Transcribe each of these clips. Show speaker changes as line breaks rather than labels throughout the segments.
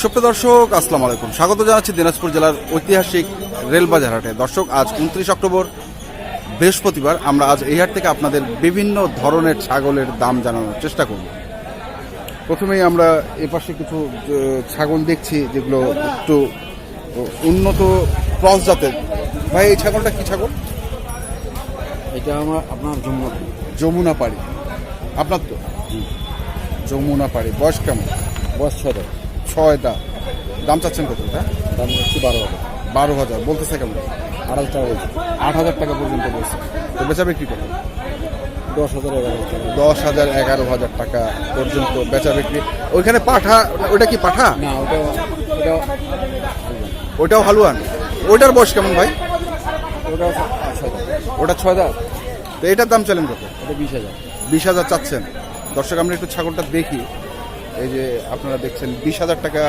সুপ্রিয় দর্শক আসসালামু আলাইকুম। স্বাগত জানাচ্ছি দিনাজপুর জেলার ঐতিহাসিক রেলবাজার হাটে। দর্শক আজ উনত্রিশ অক্টোবর বৃহস্পতিবার। আমরা আজ এই হাট থেকে আপনাদের বিভিন্ন ধরনের ছাগলের দাম জানানোর চেষ্টা করব। প্রথমেই আমরা এপাশে কিছু ছাগল দেখছি যেগুলো একটু উন্নত ক্রস জাতের। ভাই এই ছাগলটা কি ছাগল?
এটা আমার আপনার জন্য
যমুনা পাড়ি। আপনার তো? যমুনা পাড়ি। বয়স কেমন?
বয়স ছয় দাম
ছয় দা দাম চাচ্ছেন কত? এটা
দাম হচ্ছে বারো হাজার।
বারো হাজার। বলতেছে কেমন?
আড়াই টাকা বলছে
আট হাজার টাকা পর্যন্ত বলছে। তো বেচা বিক্রি করো
দশ হাজার এগারো টাকা
দশ হাজার এগারো হাজার টাকা পর্যন্ত বেচা বিক্রি। ওইখানে পাঠা ওটা কি পাঠা?
না ওটা ওটা
ওটাও হালুয়ান? ওইটার বয়স কেমন ভাই?
ওটা
ওটা ছয় দাঁত তো এটার দাম চলেন কত?
ওটা বিশ হাজার।
বিশ হাজার চাচ্ছেন। দর্শক আমরা একটু ছাগলটা দেখি। এই যে আপনারা দেখছেন বিশ হাজার টাকা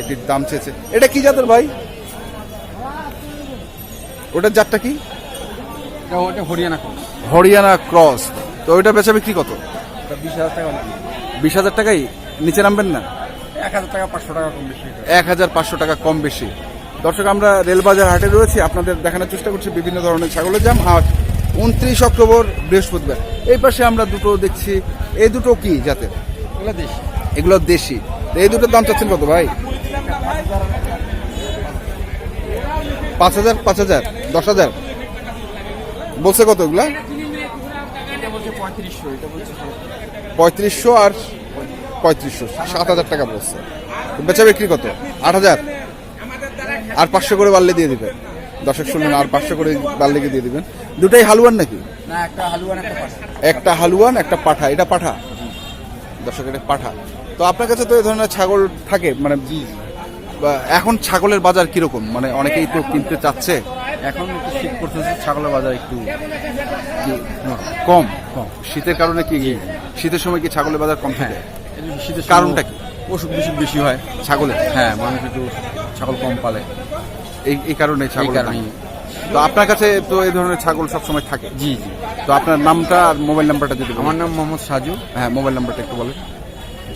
এটির দাম চেয়েছে। এটা কি জাতের ভাই? ওটার জাতটা কি?
হরিয়ানা কম
হরিয়ানা ক্রস তো ওইটা বেচা বিক্রি কত?
বিশ হাজার টাকা
বিশ হাজার টাকাই? নিচে নামবেন না?
এক হাজার টাকা পাঁচশো টাকা কম বেশি।
এক হাজার পাঁচশো টাকা কম বেশি। দর্শক আমরা রেলবাজার হাটে রয়েছি। আপনাদের দেখানোর চেষ্টা করছি বিভিন্ন ধরনের ছাগলের দাম আর উনত্রিশ অক্টোবর বৃহস্পতিবার। এই পাশে আমরা দুটো দেখছি। এই দুটো কি
দেশ।
এগুলো দেশি। এই দুটোর দাম চাচ্ছেন কত ভাই? পাঁচ হাজার পাঁচ হাজার দশ হাজার। বলছে কত এগুলা
পঁয়ত্রিশশো
আর পঁয়ত্রিশশো সাত হাজার টাকা বলছে। বেচা বিক্রি কত? আট হাজার। আর পাঁচশো করে বাড়লে দিয়ে দিবেন। দর্শক শুনলেন আর পাঁচশো করে বাড়লে গিয়ে দিয়ে দিবেন? দুটাই হালুয়ান নাকি?
একটা হালুয়ান একটা
একটা হালুয়ান একটা পাঠা। এটা পাঠা। দর্শক এটা পাঠা। তো আপনার কাছে তো এই ধরনের ছাগল থাকে মানে বা এখন ছাগলের বাজার কীরকম? মানে অনেকেই তো কিনতে চাচ্ছে।
এখন একটু শীত করতেছে ছাগলের বাজার একটু
কম।
কম।
শীতের কারণে কি শীতের সময় কি ছাগলের বাজার কম থাকে?
শীতের
কারণটা কি?
অসুখ বিসুখ বেশি হয়।
ছাগলের?
হ্যাঁ মানুষ একটু ছাগল কম পালে।
এই এই কারণে ছাগল। তো আপনার কাছে তো এই ধরনের ছাগল সবসময় থাকে?
জি জি।
তো আপনার নামটা আর মোবাইল নাম্বারটা যদি
আমার নাম মোহাম্মদ সাজু।
হ্যাঁ মোবাইল নাম্বারটা একটু বলেন।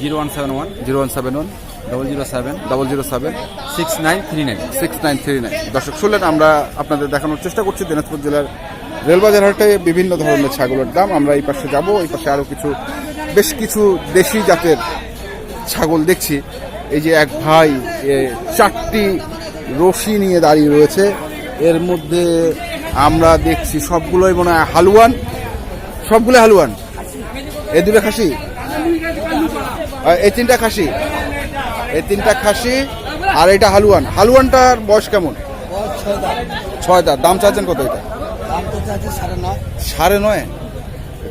Zero one seven one.
Zero one seven one
double zero seven
double zero seven
six nine three nine
six nine three nine দর্শক শুনলেন আমরা আপনাদের দেখানোর চেষ্টা করছি দিনাজপুর জেলার রেলবাজার হাটে বিভিন্ন ধরনের ছাগলের দাম। আমরা এই পাশে যাব এই পাশে আরও কিছু বেশ কিছু দেশি জাতের ছাগল দেখছি। এই যে এক ভাই এ, চারটি রশি নিয়ে দাঁড়িয়ে রয়েছে। এর মধ্যে আমরা দেখছি সবগুলোই মনে হয় হালুয়ান। সবগুলো হালুয়ান? এ দুটো খাসি? এই তিনটা খাসি। এই তিনটা খাসি আর এটা হালুয়ান। হালুয়ানটার বয়স কেমন? ছয় দাম চাচ্ছেন কত এটা? সাড়ে নয়।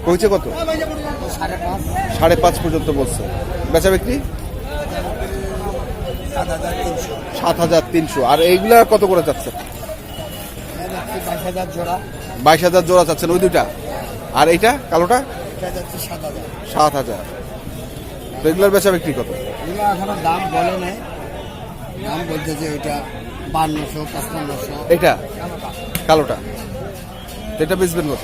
কইছে কত? সাড়ে পাঁচ পর্যন্ত বলছে। বেচা বিক্রি? সাত হাজার তিনশো। আর এইগুলা কত করে যাচ্ছে বাইশ হাজার জোড়া। চাচ্ছেন ওই দুটা আর এইটা, কালোটা? সাত হাজার। তো এগুলোর বেচা বিক্রি কত?
এগুলো এখনও দাম বলে নাই। দাম বলতে যে ওইটা বান্নশো পঁচপান্নশো।
এটা? কালোটা। এটা বেচবেন কত?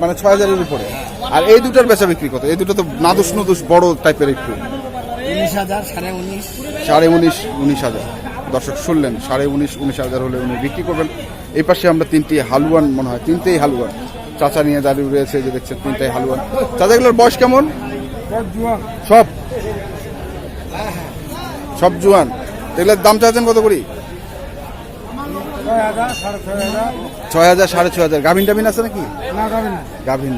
মানে ছয় হাজারের উপরে। আর এই দুটার বেচা বিক্রি কত? এই দুটো তো নাদুস নুদুস বড় টাইপের একটু।
উনিশ হাজার সাড়ে উনিশ।
সাড়ে উনিশ উনিশ হাজার। দর্শক শুনলেন সাড়ে উনিশ উনিশ হাজার হলে উনি বিক্রি করবেন। এই পাশে আমরা তিনটি হালুয়ান মনে হয় তিনটেই হালুয়ান। চাচা নিয়ে দাঁড়িয়ে রয়েছে যে দেখছেন তিনটাই হালুয়ান চাচাগুলোর বয়স কেমন? সব। সব জুয়ান। এগুলোর দাম চাচ্ছেন কত করি? ছয় হাজার সাড়ে ছয় হাজার। গাভিন টাভিন আছে নাকি? গাভিন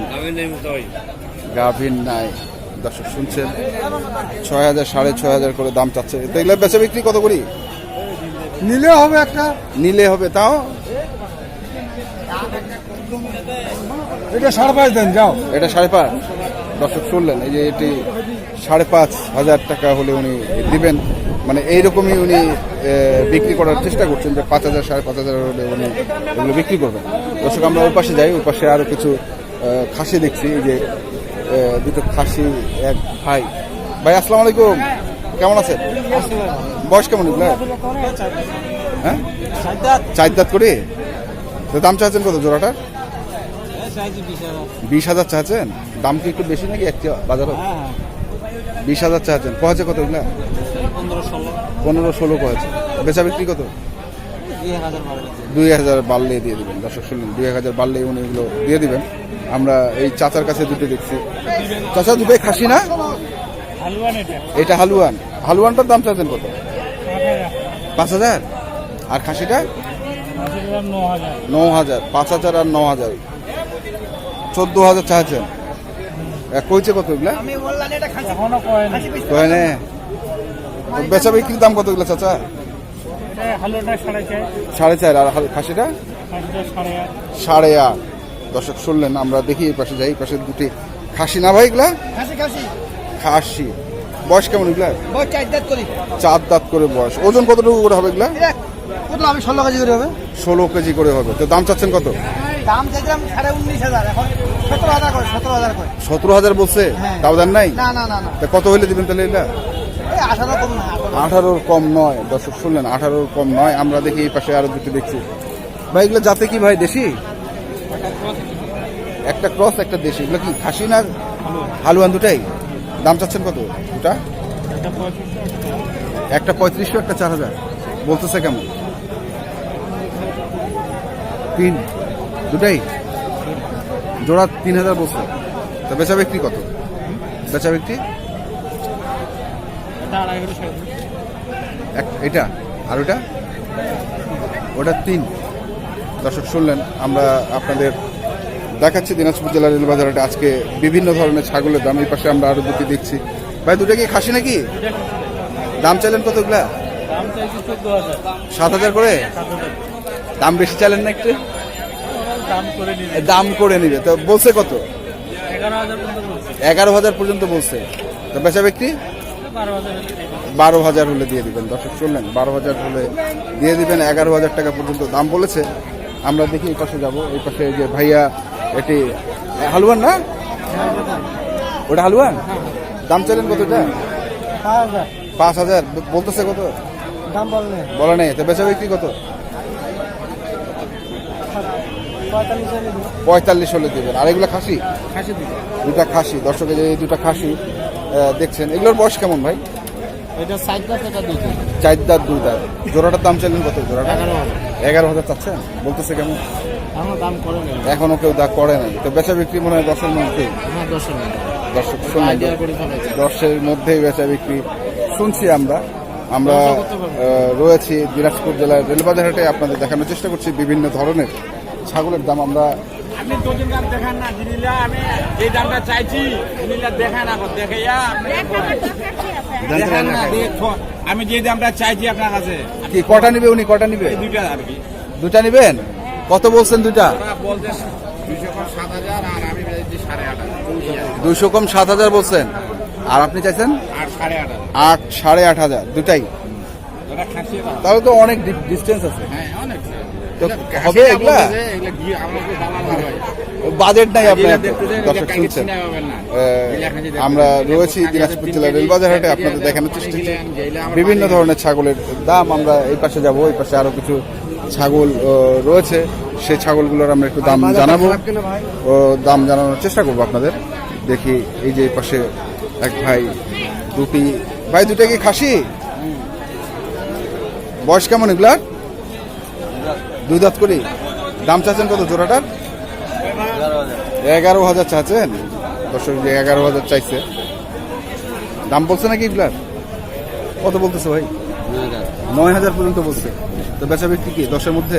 গাভিন নাই। দর্শক শুনছেন ছয় হাজার সাড়ে ছয় হাজার করে দাম চাচ্ছে। তো এগুলোর বেচা বিক্রি কত করি?
নিলে হবে একটা।
নিলে হবে তাও
এটা সাড়ে পাঁচ দেন, যাও।
এটা সাড়ে পাঁচ? দর্শক শুনলেন, এই যে এটি সাড়ে পাঁচ হাজার টাকা হলে উনি দিবেন। মানে এইরকমই উনি বিক্রি করার চেষ্টা করছেন যে পাঁচ হাজার, সাড়ে পাঁচ হাজার হলে উনি এগুলো বিক্রি করবেন। দর্শক, আমরা ওই পাশে যাই ওই পাশে আরও কিছু খাসি দেখছি। যে দুটো খাসি, এক ভাই। ভাই, আসসালামু আলাইকুম। কেমন আছেন? বয়স কেমন হ্যাঁ? চার দাঁত করে? দাম চাচ্ছেন কত জোড়াটার? বিশ হাজার। চাচ্ছেন? দাম কি একটু বেশি নাকি একটি বাজারও বিশ হাজার চাচ্ছেন। কয়েছে কত এগুলা?
পনেরো ষোলো।
কয়েছে বেচা বিক্রি কত?
দুই হাজার
বাড়লে। দিয়ে দেবেন। দর্শক শুনলেন দুই হাজার বাড়লে উনি এগুলো দিয়ে দিবেন। আমরা এই চাচার কাছে দুটো দেখছি। চাচা দুটোই খাসি না?
হালুয়ান এটা
এটা হালুয়ান। হালুয়ানটার দাম চাচ্ছেন কত? পাঁচ হাজার। আর খাসিটা?
ন হাজার।
পাঁচ হাজার আর ন হাজার। চোদ্দ হাজার চাচ্ছেন এ, কইছে কত এগুলা? কয় নে বেচা বিক্রির দাম কত এগুলা চাচা?
সাড়ে চার।
আর হাল- খাসিটা?
সাড়ে আট।
দর্শক শুনলেন আমরা দেখি এই পাশে যাই এই পাশে দুটি খাসি না ভাই এগুলা?
খাসি খাসি।
খাসি। বয়স কেমন এগুলা?
চার দাঁত করি।
চার দাঁত করে বয়স। ওজন কতটুকু করে হবে এগুলা?
আমি ষোলো কেজি করে হবে।
ষোলো কেজি করে হবে। তো দাম চাচ্ছেন কত?
দাম চাইছিলাম সাড়ে উনিশ হাজার এখন সতেরো হাজার করে সতেরো হাজার করে।
সতেরো হাজার বলছে?
হ্যাঁ।
তাও দাম নাই?
না না না না।
তা কত হইলে দিবেন তাহলে
আঠারো।
আঠারোর কম নয়। দর্শক শুনলেন আঠারোর কম নয়। আমরা দেখি এই পাশে আরও দুটো দেখছি। ভাই এগুলো যাতে কি ভাই দেশি? একটা ক্রস একটা দেশি। এগুলো কি খাসি না হালুয়ান দুটাই? দাম চাচ্ছেন কত? দুটা?
এটা
একটা পঁয়ত্রিশশো একটা চার হাজার। বলতেছে কেমন? তিন। দুটাই। জোড়া তিন হাজার বলছে তা বেচা বিক্রি কত? বেচা বিক্রি?
এটা।
আর ওটা? ওটা তিন। দর্শক শুনলেন আমরা আপনাদের দেখাচ্ছি দিনাজপুর জেলার রেলবাজারটা আজকে বিভিন্ন ধরনের ছাগলের দাম। এই পাশে আমরা আরও দুটি দেখছি। ভাই দুটা কি খাসি নাকি? দাম চাইলেন কতগুলা? সাত হাজার করে? দাম বেশি চাইলেন না একটু?
দাম করে নিবে।
তো বলছে কত?
এগারো হাজার পর্যন্ত বলছে।
তো বেচা বিক্রি?
বারো হাজার হলে
দিয়ে দিবেন। দর্শক শুনলেন বারো হাজার হলে দিয়ে দিবেন। এগারো হাজার টাকা পর্যন্ত দাম বলেছে। আমরা দেখি এই পাশে যাব। এই পাশে যে ভাইয়া এটি হালুয়ান না? ওটা হালুয়ান? দাম চাইলেন কত এটা?
পাঁচ হাজার।
বলতেছে কত?
দাম
বলে নেই। তো বেচা বিক্রি কত?
পঁয়তাল্লিশ
হলে দিবেন। আর এগুলো খাসি? দুটা খাসি দর্শকের যে এই দুটা খাসি দেখছেন। এগুলোর বয়স কেমন ভাই? চার দাঁত দুই দাঁত জোড়াটার দাম চাইলেন কত? জোড়াটা?
এগারো হাজার।
চাচ্ছেন? বলতেছে কেমন? এখনও কেউ দা করে নাই। তো বেচা বিক্রি মনে হয় দশের মধ্যে?
হ্যাঁ দশের
দর্শক দশের মধ্যেই বেচা বিক্রি শুনছি আমরা। আমরা রয়েছি দিনাজপুর জেলার রেলবাজার হাটে আপনাদের দেখানোর চেষ্টা করছি বিভিন্ন ধরনের ছাগলের দাম আমরা
আপনি দেখান না জিনিলা আমি যে দামটা চাইছি। জিনিলা দেখান এখন দেখাইয়া দেখান না আমি যে দামটা চাইছি আপনার কাছে।
কি কটা নিবে উনি কটা নিবে?
এই দুইটা আর কি।
দুটা নিবেন? কত বলছেন দুটা
দুইশো কম সাত হাজার
বলছেন। আর আপনি চাইছেন?
আট
সাড়ে আট হাজার দুটাই। তাহলে তো অনেক ডিস্টেন্স আছে। হবে এগুলা বাজেট নাই আপনার দর্শক শুনছেন। আমরা রয়েছি দিনাজপুর জেলার রেলবাজার হাটে, আপনাদের দেখানোর চেষ্টা করছি। বিভিন্ন ধরনের ছাগলের দাম, আমরা এই পাশে যাব, এই পাশে আরও কিছু ছাগল রয়েছে। সেই ছাগলগুলোর আমরা একটু দাম জানাব। ও, দাম জানানোর চেষ্টা করব আপনাদের। দেখি এই যে পাশে এক ভাই, দুটি ভাই, দুটা কি খাসি? বয়স কেমন এগুলার? দুই দাঁত করি? দাম চাচ্ছেন কত জোড়াটার? এগারো হাজার চাচ্ছেন? দর্শক যে এগারো হাজার চাইছে। দাম বলছে নাকি এগুলার? কত বলতেছে ভাই? নয় হাজার পর্যন্ত বলছে। তো বেচা বিক্রি কি দশের মধ্যে?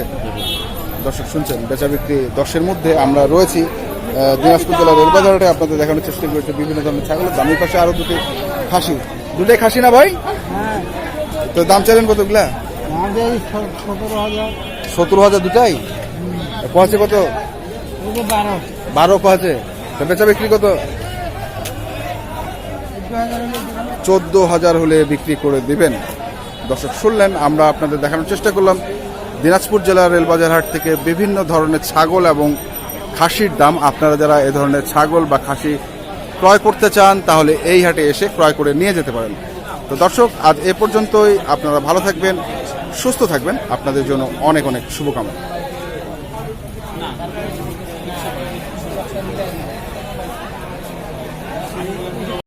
দর্শক শুনছেন বেচা বিক্রি দশের মধ্যে আমরা রয়েছি। দিনাজপুর জেলার রেলবাজারে আপনাদের দেখানোর চেষ্টা করেছি বিভিন্ন ধরনের ছাগলের দামের পাশে আরও দুটি খাসি। দুটাই খাসি না ভাই? তো দাম চাইলেন কতগুলা?
সতেরো হাজার।
সতেরো হাজার দুটাই? পৌঁছে কত?
বারো
তো বেচা বিক্রি কত? চোদ্দ হাজার হলে বিক্রি করে দিবেন। দর্শক, শুনলেন, আমরা আপনাদের দেখানোর চেষ্টা করলাম। দিনাজপুর জেলার রেলবাজার হাট থেকে বিভিন্ন ধরনের ছাগল এবং খাসির দাম। আপনারা যারা এ ধরনের ছাগল বা খাসি ক্রয় করতে চান, তাহলে এই হাটে এসে ক্রয় করে নিয়ে যেতে পারেন। তো দর্শক, আজ এ পর্যন্তই। আপনারা ভালো থাকবেন। সুস্থ থাকবেন। আপনাদের জন্য অনেক অনেক শুভকামনা।